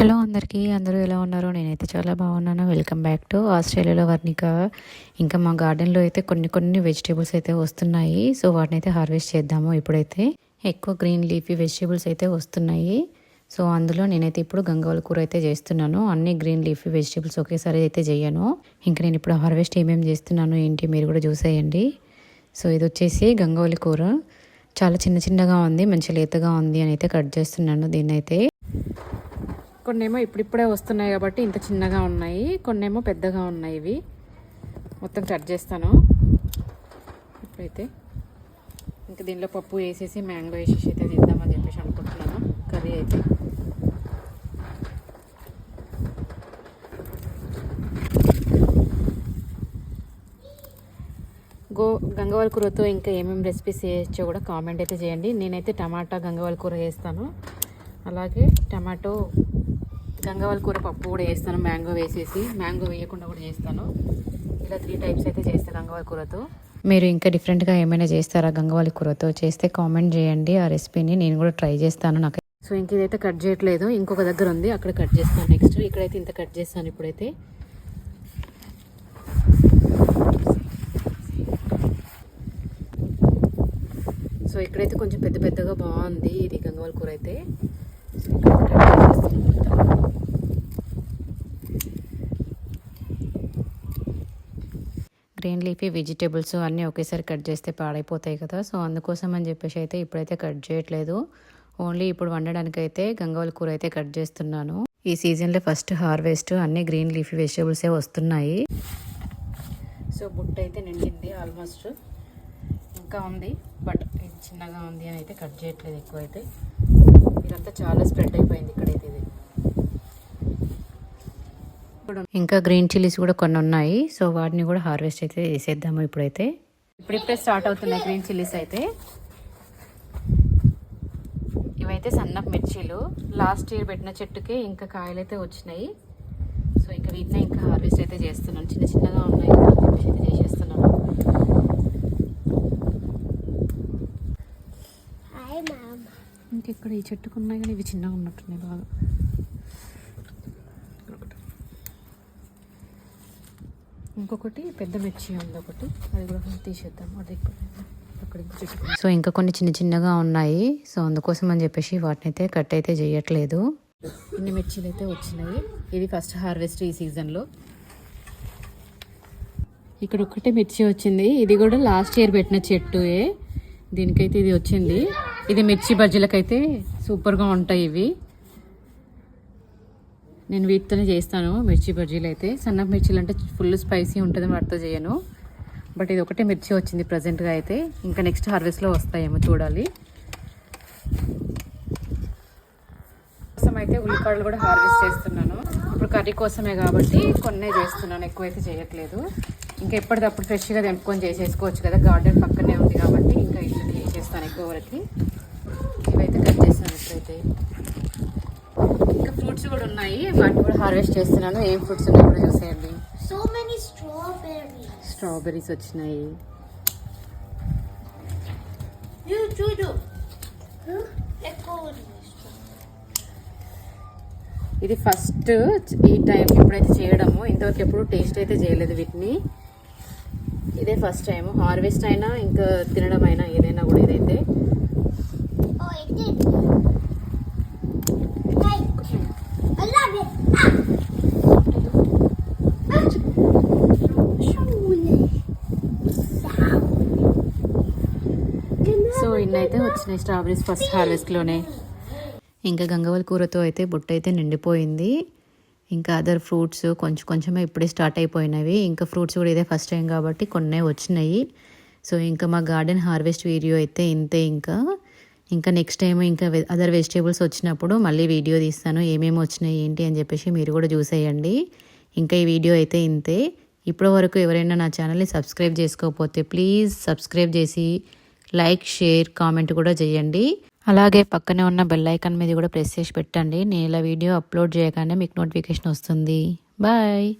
Hello అందరికీ అందరూ ఎలా ఉన్నారో? నేనైతే చాలా బాగున్నాను. వెల్కమ్ బ్యాక్ టు ఆస్ట్రేలియాలో వర్ణిక. ఇంకా మా గార్డెన్లో అయితే కొన్ని కొన్ని వెజిటేబుల్స్ అయితే వస్తున్నాయి. సో వాటిని అయితే హార్వెస్ట్ చేద్దాము ఇప్పుడైతే. ఎక్కువ గ్రీన్ లీఫీ వెజిటేబుల్స్ అయితే వస్తున్నాయి. సో అందులో నేనైతే ఇప్పుడు గంగవల కూర అయితే చేస్తున్నాను. అన్ని గ్రీన్ లీఫీ వెజిటేబుల్స్ ఒకేసారి అయితే చేయను. ఇంకా నేను ఇప్పుడు హార్వెస్ట్ ఏమేమి చేస్తున్నాను ఏంటి మీరు కూడా చూసేయండి. సో ఇది వచ్చేసి గంగవలి కూర. చాలా చిన్న చిన్నగా ఉంది మంచి లేతగా ఉంది అని అయితే కట్ చేస్తున్నాను దీన్ని అయితే కొన్నేమో ఇప్పుడిప్పుడే వస్తున్నాయి కాబట్టి ఇంత చిన్నగా ఉన్నాయి. కొన్నేమో పెద్దగా ఉన్నాయి ఇవి. మొత్తం కట్ చేస్తాను. ఇప్పుడైతే ఇంకా దీనిలో పప్పు వేసేసి మ్యాంగో వేసేసి అయితే చేద్దామని చెప్పేసి అనుకుంటున్నాను. కర్రీ అయితే. గో గంగవాల కూరతో ఇంకా ఏమేమి రెసిపీస్ చేయొచ్చో కూడా కామెంట్ అయితే చేయండి. నేనైతే టమాటా గంగవాల కూర చేస్తాను. అలాగే టమాటో గంగవాల కూర పప్పు కూడా వేస్తాను మ్యాంగో వేసేసి మ్యాంగో వేయకుండా కూడా చేస్తాను. ఇలా త్రీ టైప్స్ అయితే చేస్తాను గంగవాల కూరతో. మీరు ఇంకా డిఫరెంట్గా ఏమైనా చేస్తారా గంగవాలి కూరతో? చేస్తే కామెంట్ చేయండి ఆ రెసిపీని నేను కూడా ట్రై చేస్తాను నాకు. సో ఇంక ఇదైతే కట్ చేయట్లేదు. ఇంకొక దగ్గర ఉంది అక్కడ కట్ చేస్తాను నెక్స్ట్ ఇక్కడైతే ఇంత కట్ చేస్తాను ఇప్పుడైతే. సో ఇక్కడైతే కొంచెం పెద్ద పెద్దగా బాగుంది ఇది గంగవాల కూర అయితే. సో ఇక్కడ కట్ చేసేస్తున్నాను. గ్రీన్ లీఫీ వెజిటేబుల్స్ అన్నీ ఒకేసారి కట్ చేస్తే పాడైపోతాయి కదా. సో అందుకోసం అని చెప్పేసి అయితే ఇప్పుడైతే కట్ చేయట్లేదు. ఓన్లీ ఇప్పుడు వండడానికైతే గంగవాల కూర అయితే కట్ చేస్తున్నాను. ఈ సీజన్లో ఫస్ట్ హార్వెస్ట్ అన్ని గ్రీన్ లీఫీ వెజిటేబుల్సే వస్తున్నాయి. సో బుట్ట అయితే నిండింది ఆల్మోస్ట్. ఇంకా ఉంది బట్ ఇది చిన్నగా ఉంది అని అయితే కట్ చేయట్లేదు ఎక్కువ అయితే ఇదంతా చాలా స్ప్రెడ్ అయిపోయింది ఇక్కడైతే ఇది. ఇంకా గ్రీన్ చిల్లీస్ కూడా కొన్ని ఉన్నాయి. సో వాటిని కూడా హార్వెస్ట్ అయితే చేసేద్దాము ఇప్పుడైతే. ఇప్పుడిప్పుడే స్టార్ట్ అవుతున్నాయి గ్రీన్ చిల్లీస్ అయితే. ఇవైతే సన్నపు మిర్చీలు. లాస్ట్ ఇయర్ పెట్టిన చెట్టుకి ఇంకా కాయలు అయితే వచ్చినాయి. సో ఇంకా వీటిని ఇంకా హార్వెస్ట్ అయితే చేస్తున్నాను చిన్న చిన్నగా ఉన్నాయి అయితే చేసేస్తున్నాను హాయ్ మ్యామ్ ఇంకా ఇక్కడ ఈ చెట్టుకు ఉన్నాయి కానీ ఇవి చిన్నగా ఉన్నట్టున్నాయి బాగా. ఇంకొకటి పెద్ద మిర్చి ఉంది ఒకటి. అది కూడా తీసేద్దాం. అది సో ఇంకా కొన్ని చిన్న చిన్నగా ఉన్నాయి. సో అందుకోసం అని చెప్పేసి వాటిని అయితే కట్ అయితే చేయట్లేదు. ఇన్ని మిర్చీలు అయితే వచ్చినాయి. ఇది ఫస్ట్ హార్వెస్ట్ ఈ సీజన్లో. ఇక్కడ ఒక్కటే మిర్చి వచ్చింది. ఇది కూడా లాస్ట్ ఇయర్ పెట్టిన చెట్టుయే. దీనికైతే ఇది వచ్చింది. ఇది మిర్చి బజ్జీలకైతే సూపర్గా ఉంటాయి ఇవి. నేను వీటితోనే చేస్తాను మిర్చి బజ్జీలు అయితే. సన్న మిర్చీలు అంటే ఫుల్ స్పైసీ ఉంటుంది వాటితో చేయను. బట్ ఇది ఒకటే మిర్చి వచ్చింది ప్రజెంట్గా అయితే. ఇంకా నెక్స్ట్ హార్వెస్ట్లో వస్తాయేమో చూడాలి. కోసం అయితే ఉల్లిపాయలు కూడా హార్వెస్ట్ చేస్తున్నాను. ఇప్పుడు కర్రీ కోసమే కాబట్టి కొన్నే చేస్తున్నాను ఎక్కువైతే చేయట్లేదు. ఇంకా ఎప్పటికప్పుడు ఫ్రెష్గా తెంపుకొని చేసేసుకోవచ్చు కదా గార్డెన్ పక్కనే ఉంది కాబట్టి ఇంకా ఇట్లా చేసేస్తాను ఎక్కువ వరకు. ఇవైతే కట్ చేస్తాను ఇంకా ఫ్రూట్స్ కూడా ఉన్నాయి. వాటిని కూడా హార్వెస్ట్ చేస్తున్నాను. ఏం ఫ్రూట్స్ ఉన్నాయో కూడా చూసేయండి. సో మెనీ స్ట్రాబెర్రీస్ స్ట్రాబెర్రీస్ వచ్చినాయి. చూడు ఇది ఫస్ట్ ఈ టైం ఇప్పుడైతే చేయడము ఇంతవరకు ఎప్పుడు టేస్ట్ అయితే చేయలేదు వీటిని. ఇదే ఫస్ట్ టైం హార్వెస్ట్ అయినా ఇంకా తినడం అయినా ఏదైనా కూడా ఇదైతే. సో ఇన్నైతే వచ్చినాయి స్ట్రాబెరీస్ ఫస్ట్ హార్వెస్ట్లోనే. ఇంకా గంగవల్ కూరతో అయితే బుట్ట అయితే నిండిపోయింది. ఇంకా అదర్ ఫ్రూట్స్ కొంచెం కొంచెమే ఇప్పుడే స్టార్ట్ అయిపోయినవి. ఇంకా ఫ్రూట్స్ కూడా ఇదే ఫస్ట్ టైం కాబట్టి కొన్నే వచ్చినాయి. సో ఇంకా మా గార్డెన్ హార్వెస్ట్ వీడియో అయితే ఇంతే ఇంకా. ఇంకా నెక్స్ట్ టైం ఇంకా అదర్ వెజిటేబుల్స్ వచ్చినప్పుడు మళ్ళీ వీడియో తీస్తాను. ఏమేమి వచ్చినాయి ఏంటి అని చెప్పేసి మీరు కూడా చూసేయండి. ఇంకా ఈ వీడియో అయితే ఇంతే. ఇప్పటి వరకు ఎవరైనా నా ఛానల్ని సబ్స్క్రైబ్ చేసుకోకపోతే ప్లీజ్ సబ్స్క్రైబ్ చేసి లైక్ షేర్ కామెంట్ కూడా చేయండి అలాగే పక్కనే ఉన్న బెల్ ఐకాన్ మీద కూడా ప్రెస్ చేసి పెట్టండి. నేను ఇలా వీడియో అప్లోడ్ చేయగానే మీకు నోటిఫికేషన్ వస్తుంది. బాయ్.